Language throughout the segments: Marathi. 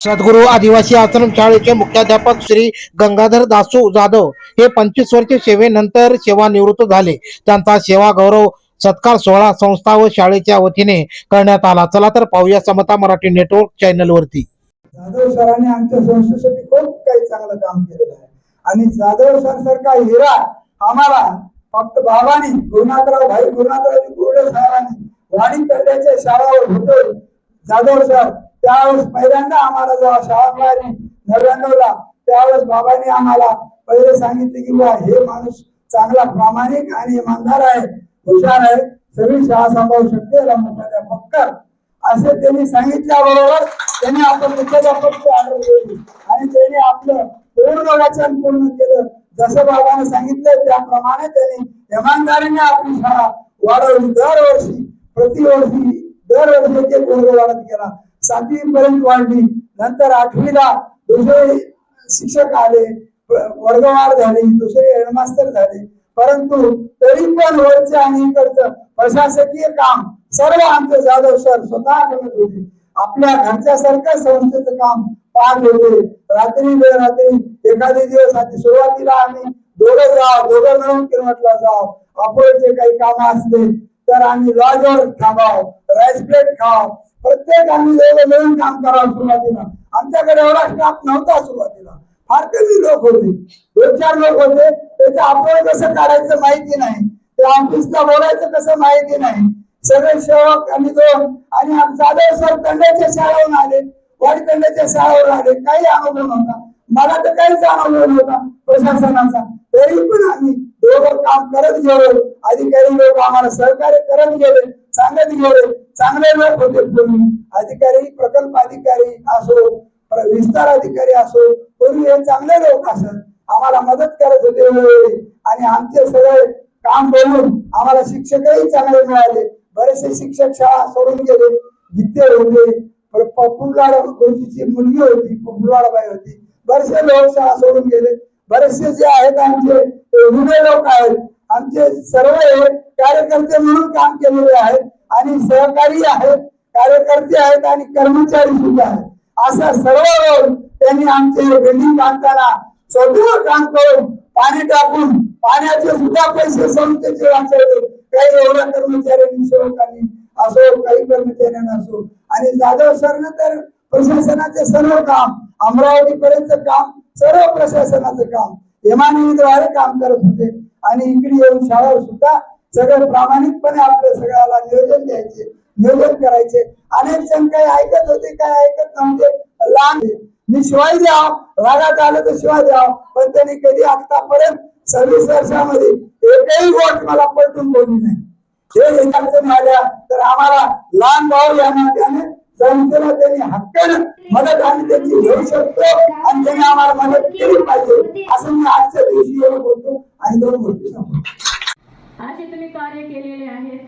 सद्गुरू आदिवासी आश्रम शाळेचे मुख्याध्यापक श्री गंगाधर दासू जाधव हे पंचवीस वर्ष सेवेनंतर सेवानिवृत्त झाले. त्यांचा सेवा गौरव सत्कार सोहळा संस्था व शाळेच्या वतीने करण्यात आला. चला तर पाहूया समता मराठी नेटवर्क चॅनल वरती. जाधव सरांनी आमच्या संस्थेसाठी खूप काही चांगलं काम केलेलं आहे. आणि जाधव सर सारखा हिरा आम्हाला फक्त बाबांनी गुरुनाथराव भाई गुरुनाथराव गुरुडे साहेबांनी वाणी कल्याणच्या शाळावर होतो जाधव सर त्यावेळेस पहिल्यांदा आम्हाला जेव्हा शाळा मिळाली त्यावेळेस बाबांनी आम्हाला पहिले सांगितले की बा हे माणूस चांगला प्रामाणिक आणि इमानदार आहे हुशार आहे सगळी शाळा सांभाळू शकते याला मोठ्या फक्कर असे त्यांनी सांगितल्याबरोबर त्यांनी आपण मुख्याध्यापकची ऑर्डर केली आणि त्यांनी आपलं पूर्ण वचन पूर्ण केलं. जसं बाबाने सांगितलं त्याप्रमाणे त्यांनी इमानदारीने आपली शाळा वाढवली. दरवर्षी प्रतिवर्षी दरवर्षी एक वर्ग वाढत गेला. सातवी पर्यंत वाढली. नंतर आठवीला दुसरे शिक्षक आले वर्गवार झाले दुसरे हेडमास्तर झाले. परंतु तरी पण वरचे आणि इकडचं प्रशासकीय काम सर्व आमचे जाधव सर स्वतः करत होते. आपल्या घरच्यासारखं संस्थेचं काम पाहत होते. रात्री रात्री एखादे दिवस आधी सुरुवातीला आम्ही दोघं जाव दोघं मिळून किरमटला जाव. आपोळचे काही काम असले तर आम्ही लॉजवर थांबाव राईस प्लेट खाव प्रत्येक आम्ही मिळून काम करायला सुरुवातीला. आमच्याकडे एवढा स्टाफ नव्हता सुरुवातीला. फार कमी लोक होते. दोन चार लोक होते. त्याचं आपण कसं काढायचं माहिती नाही. ते ऑफिसला बोलायचं कसं माहिती नाही. सगळे सेवक आणि दोन आणि आम- जाधव सर तंड्याच्या शाळेवरून आले. वाडी तंड्याच्या शाळेवर आले. काही अनुभव नव्हता. मला तर काहीच अनुभव नव्हता प्रशासनाचा. तरी पण आम्ही दोघं काम करत गेलो. अधिकारी लोक आम्हाला सहकार्य करत गेले. चांगले गेले चांगले लोक होते अधिकारी प्रकल्प अधिकारी असो विस्तार अधिकारी असो पूर्वी हे चांगले लोक असत आम्हाला मदत करत होते आणि आमचे सगळे काम बघून आम्हाला शिक्षकही चांगले मिळाले. बरेचसे शिक्षक शाळा सोडून गेले जिथे होते. पर- पप्पूलाड गुरुजीची मुलगी होती पपुलवाडबाई होती. बरेचसे लोक शाळा सोडून गेले. बरेचसे जे आहेत आमचे जुने लोक आहेत. आमचे सर्व हे कार्यकर्ते म्हणून काम केलेले आहेत आणि सहकारी आहेत कार्यकर्ते आहेत आणि कर्मचारी सुद्धा आहेत. असा सर्व त्यांनी आमचे बिल्डिंग बांधताना स्वतः काम करून पाणी टाकून पाण्याचे सुद्धा पैसे संस्थेचे वाचवले. काही एवढ्या कर्मचाऱ्यांनी सेवकांनी असो काही कर्मचाऱ्यांना असो. आणि जाधव सरनं तर प्रशासनाचे सर्व काम अमरावती पर्यंत काम सर्व प्रशासनाचं काम इमानीद्वारे काम करत होते. आणि इकडे येऊन शाळेवर सुद्धा सगळं प्रामाणिकपणे आपल्या सगळ्याला नियोजन द्यायचे नियोजन करायचे. अनेक जण काही ऐकत होते काही ऐकत नव्हते. लहान मी शिवाय द्याव. रागात आलं तर शिवाय द्याव. पण त्यांनी कधी आतापर्यंत सव्वीस वर्षामध्ये एकही गोष्ट मला पलटून बोलली नाही. हे अडचणी आल्या तर आम्हाला लहान भाऊ या नात्याने संस्थेला त्यांनी हक्कानं मदत आम्ही त्यांची घेऊ शकतो आणि त्यांनी आम्हाला मदत केली पाहिजे. असं मी आजच्या दिवशी एवढं बोलतो आणि दोन गोष्टी सांगतो. असे तुम्ही कार्य केलेले आहेत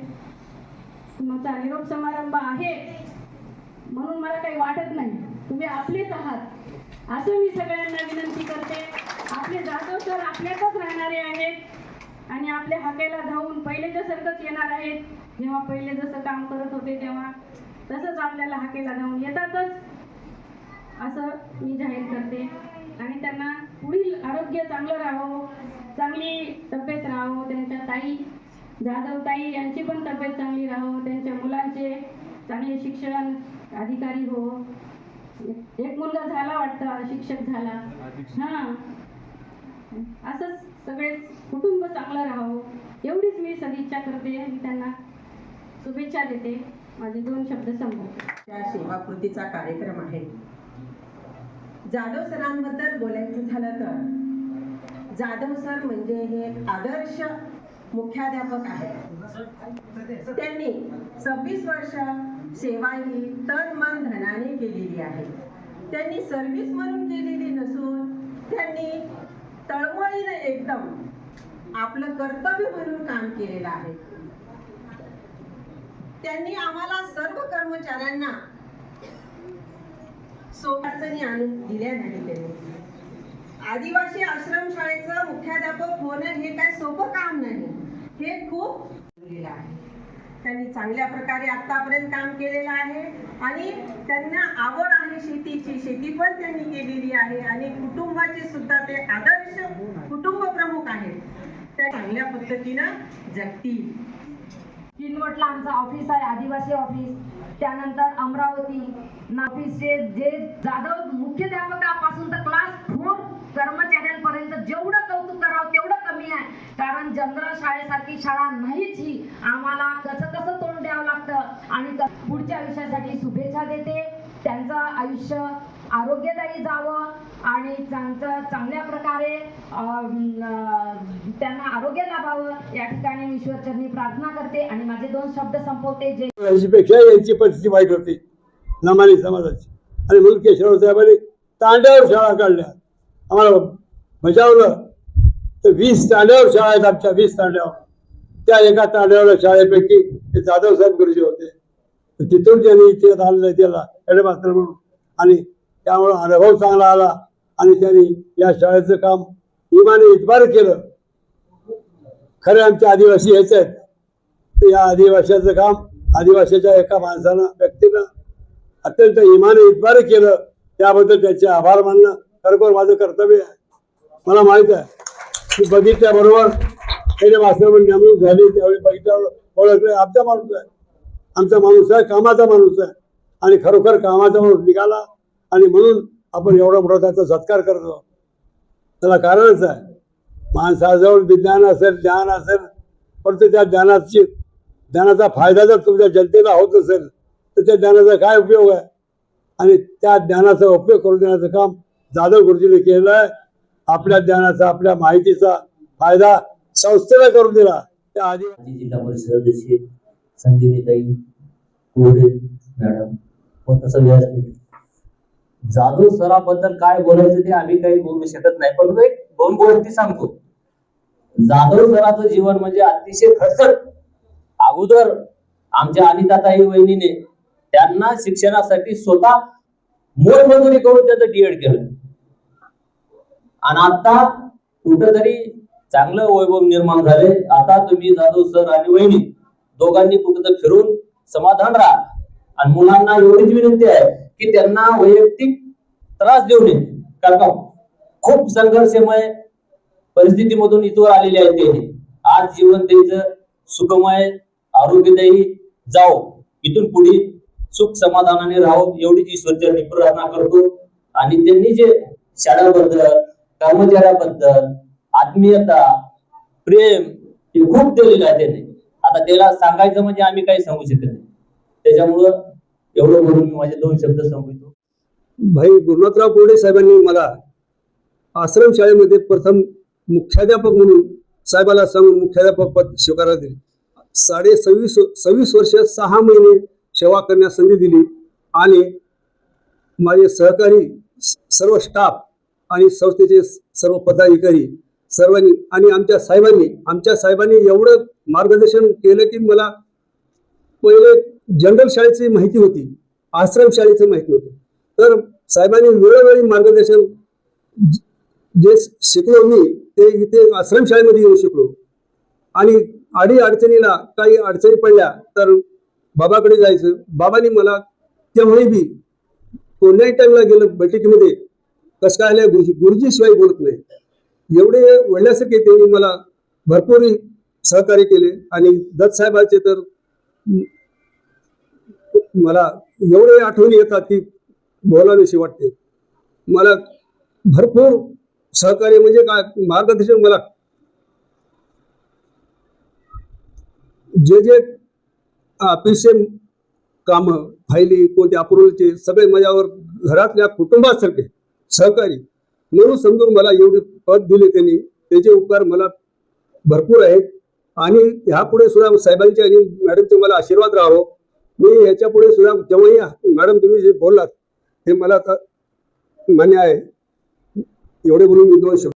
तुमचा निरोप समारंभ आहे. म्हणून मला काही वाटत नाही. तुम्ही आपलेच आहात. असं मी सगळ्यांना विनंती करते. आपले जाधव सर आपल्यातच राहणारे आहेत. आणि आपल्या हाकेला धावून पहिलेच्या सारखंच येणार आहेत. जेव्हा पहिले जसं काम करत होते तेव्हा तसंच आपल्याला हाकेला जाऊन येतातच. असं मी जाहीर करते. आणि त्यांना पुढील आरोग्य चांगलं राहावं चांगली तब्येत राहावं त्यांच्या ताई जाधव ताई यांची पण तब्येत चांगली राहो त्यांच्या मुलांचे चांगले शिक्षण अधिकारी हो एक मुलगा झाला वाटतं शिक्षक झाला. हा. असंच सगळे कुटुंब चांगलं राहावं. एवढीच मी सदिच्छा करते मी त्यांना शुभेच्छा देते. माझे दोन शब्द संपवते सेवा सेवाकृतीचा कार्यक्रम आहे. जाधव सरांबद्दल बोलायचं झालं तर जाधव सर म्हणजे हे एक आदर्श मुख्याध्यापक आहेत. त्यांनी सव्वीस वर्ष सेवा ही तन मन धनाने केलेली आहे. त्यांनी सर्व्हिस म्हणून केलेली नसून त्यांनी तळमळीने एकदम आपलं कर्तव्य म्हणून काम केलेलं आहे. त्यांनी आम्हाला सर्व कर्मचाऱ्यांना सोबतनी आणून दिल्या नाही त्यांनी. आदिवासी आश्रमशाळेचं मुख्याध्यापक होणं हे काय सोपं काम नाही. हे खूप आहे. त्यांनी चांगल्या प्रकारे आतापर्यंत काम केलेलं आहे आणि त्यांना आवड आहे शेतीची. शेती पण त्यांनी केलेली आहे आणि कुटुंबाचे सुद्धा ते आदर्श कुटुंब प्रमुख आहेत. त्या चांगल्या पद्धतीनं जगतील. किनवटला आमचं ऑफिस आहे आदिवासी ऑफिस त्यानंतर अमरावती ऑफिसचे जे जाधव मुख्याध्यापकापासून तर क्लास फोर कर्मचाऱ्यांपर्यंत जेवढं कौतुक करावं तेवढं कमी आहे. कारण जनरल शाळेसारखी शाळा नाहीच ही. आम्हाला कसं कसं तोंड द्यावं लागतं. आणि पुढच्या आयुष्यासाठी शुभेच्छा देते. त्यांचं आयुष्य आरोग्यदायी जावं आणि त्यांचं चांगल्या प्रकारे त्यांना आरोग्य लाभावं या ठिकाणी मी ईश्वरचरणी प्रार्थना करते आणि माझे दोन शब्द संपवते. जे पेक्षा यांची परिस्थिती वाईट होती. नमानी समाजाची. आणि म्हणून केशवराव साहेबांनी तांड्यावर शाळा काढल्या. आम्हाला बजावलं तर वीस तांड्यावर शाळा आहेत आमच्या वीस तांड्यावर. त्या एका तांड्यावर शाळेपैकी ते जाधव साहेब गुरुजी होते. तिथून त्यांनी इथे आणलं त्याला हेडमास्टर म्हणून. आणि त्यामुळं अनुभव चांगला आला आणि त्यांनी या शाळेचं काम इमाने इतबार केलं. खरे आमचे आदिवासी हेच आहेत. तर या आदिवासीचं काम आदिवासीच्या एका माणसानं व्यक्तीनं अत्यंत इमाने इतबार केलं. त्याबद्दल त्याचे आभार मानणं खरोखर माझं कर्तव्य आहे. मला माहीत आहे. की बघितल्याबरोबर त्याचे मास्तर नेमणूक झाली त्यावेळी बघितल्यावर ओळखले आमचा माणूस आहे. आमचा माणूस आहे कामाचा माणूस आहे. आणि खरोखर कामाचा माणूस निघाला. आणि म्हणून आपण एवढा मोठा त्याचा सत्कार करतो. त्याला कारणच आहे. माणसाजवळ विज्ञान असेल ज्ञान असेल परंतु त्या ज्ञानाची ज्ञानाचा फायदा जर तुमच्या जनतेला होत असेल तर त्या ज्ञानाचा काय उपयोग आहे? आणि त्या ज्ञानाचा उपयोग करून देण्याचं काम जाधव गुरुजीने केलं आहे. आपल्या ज्ञानाचा आपल्या माहितीचा फायदा संस्थेला करून दिला. त्या आधी जिल्हा परिषद सदस्य संजीवनीताई मॅडम व तसं व्यासपीठ. जाधव सराबद्दल काय बोलायचं ते आम्ही काही बोलू शकत नाही. परंतु एक दोन गोष्टी सांगतो. जाधव सराचं जीवन म्हणजे अतिशय खडसट अगोदर आमच्या अनिताताई वहिनीने त्यांना शिक्षणासाठी स्वतः मोलमजुरी करून त्याचं डीएड केलं. आणि आता कुठंतरी चांगलं वैभव निर्माण झाले. आता तुम्ही जाधव सर आणि वहिनी दोघांनी कुठं फिरून समाधान राहा. आणि मुलांना एवढीच विनंती आहे की त्यांना वैयक्तिक त्रास देऊ नये. कारण का? खूप संघर्षमय परिस्थितीमधून इथवर आलेले आहेत ते. आज जीवन त्यांचं सुखमय आरोग्यदायी जाओ इथून पुढे सुख समाधानाने राहो एवढीच ईश्वरचरणी प्रार्थना करतो. आणि त्यांनी जे शाळाबद्दल कर्मचाऱ्याबद्दल आत्मीयता प्रेम हे खूप दिलेलं आहे त्यांनी. आता त्याला सांगायचं म्हणजे आम्ही काही सांगू शकत नाही. त्याच्यामुळं एवढं म्हणून मी माझे दोन शब्द संपवितो. भाई गुरुनाथराव कोरडे साहेबांनी मला आश्रम शाळेमध्ये प्रथम मुख्याध्यापक म्हणून साहेबाला सांगून मुख्याध्यापक पद स्वीकारायला दिले. साडे सव्वीस सव्वीस वर्ष सहा महिने सेवा करण्यास संधी दिली आणि माझे सहकारी सर्व स्टाफ आणि संस्थेचे सर्व पदाधिकारी सर्वांनी आणि आमच्या साहेबांनी आमच्या साहेबांनी एवढं मार्गदर्शन केलं की मला पहिले जनरल शाळेची माहिती होती आश्रम शाळेची माहिती होती. तर साहेबांनी वेळोवेळी मार्गदर्शन जे शिकलो मी ते इथे आश्रम शाळेमध्ये येऊन शिकलो. आणि अडी अडचणीला काही अडचणी पडल्या तर बाबाकडे जायचं. बाबांनी मला तेव्हाही बी कोणत्याही टाईमला गेलं बैठकीमध्ये कसं काय आलं गुरुजी? गुरुजीशिवाय बोलत नाही. एवढे वडल्यासारखे त्यांनी मला भरपूर सहकार्य केले. आणि दत्त साहेबांचे तर मला एवढे आठवणी येतात की बोलावीशी वाटते. मला भरपूर सहकार्य म्हणजे काय मार्गदर्शन मला. जे जे ऑफिसचे काम फायली कोणते अप्रुव्हलचे सगळे माझ्यावर घरातल्या कुटुंबासारखे सहकारी म्हणून समजून मला एवढे पद दिले त्यांनी. त्याचे उपकार मला भरपूर आहेत. आणि ह्यापुढे सुद्धा साहेबांचे आणि मॅडमचे मला आशीर्वाद राहावं मी ह्याच्या पुढे सुद्धा जेव्हाही मॅडम तुम्ही जे बोललात हे मला आता मान्य आहे. एवढे बोलून मी दोन शब्द